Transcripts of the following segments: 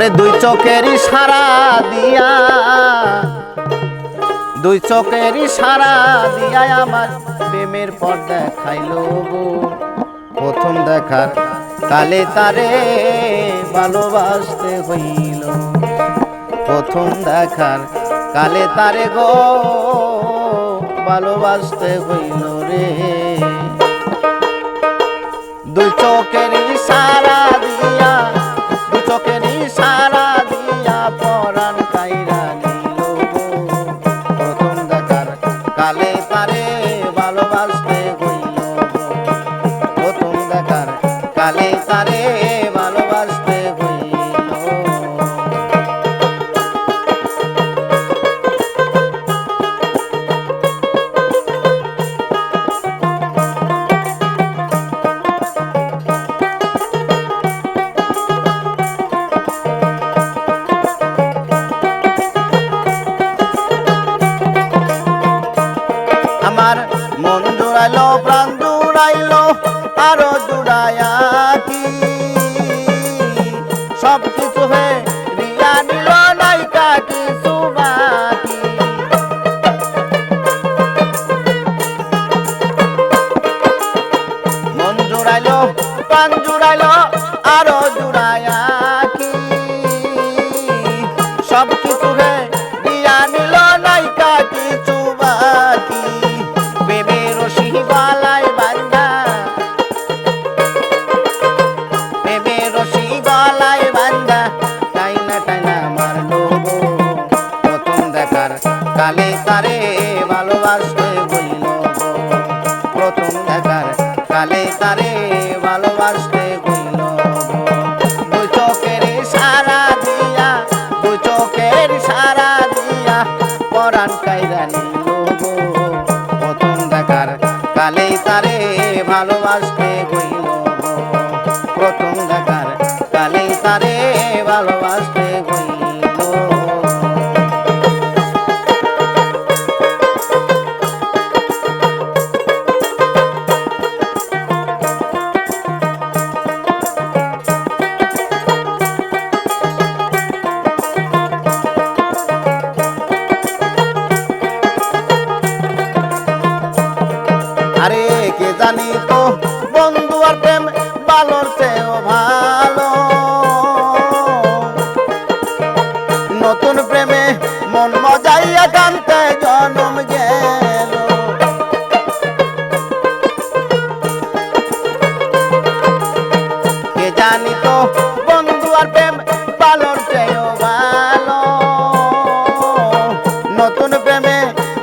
ওরে দুই চোখেরই সারা দিয়া। দুই চোখেরই সারা দিয়া আমার প্রেমের পর দেখাইলো প্রথম দেখার কালে তারে ভালোবাসতে হইল। প্রথম দেখার কালে তারে গো, ভালোবাসতে হইল রে। ভালোবাসতে দেখার কালে তারে ভালোবাসতে বইল গো। দুই চোখের সারা দিয়া দুই চোখের সারা দিয়া পরাণ কাইরা। প্রথম কালে তারে ভালোবাসতে প্রথম দেখার কালে তারে ভালোবাসতে কে জানি তো বন্ধু আর প্রেম ভালোর চেয়েও ভালো। নতুন প্রেমে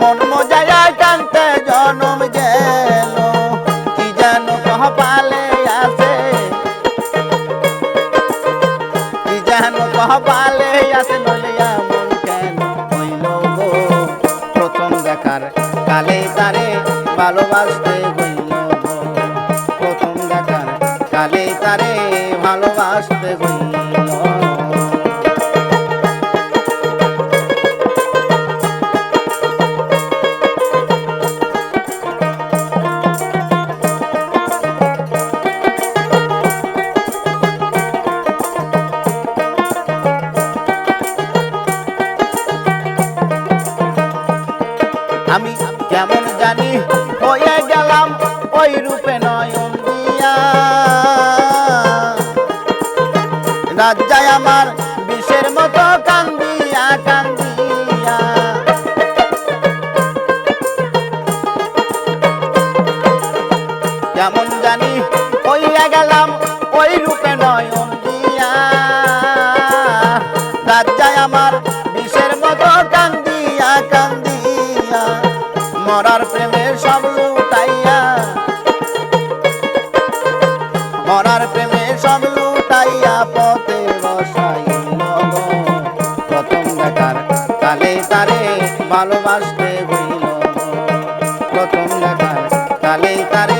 মন মজাইয়া কানতে জনম গেল। কি যেন কহ পালে আসে কি যেন কহ পালে আসে নলিয়া মন কেন হইল গো? প্রথম দেখার কালে তারে ভালোবাসতে হইল প্রথম দেখার কালে আমি কেমন জানি রাজ্জায় আমার বিষের মতো কান্দিয়া কান্দিয়া। কেমন জানি হইয়া গেলাম, ওই রূপে নয় দিয়া। লজ্জায় আমার প্রেমে সব লুটাইয়া পথে প্রথম দেখার কালে তারে ভালোবাসতে হইল প্রথম দেখার কালে তারে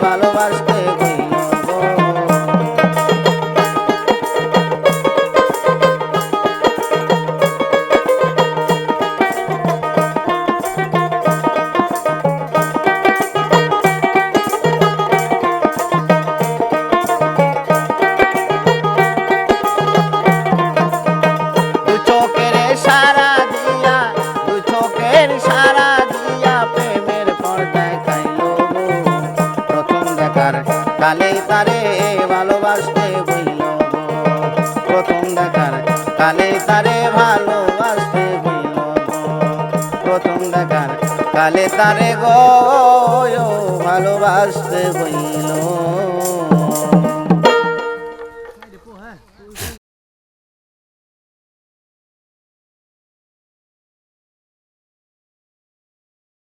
কালে তারে ভালোবাসতে হইল। প্রথম দেখার কালে তারে ভালোবাসতে হইল। প্রথম দেখার কালে তারে গো ভালোবাসতে হইল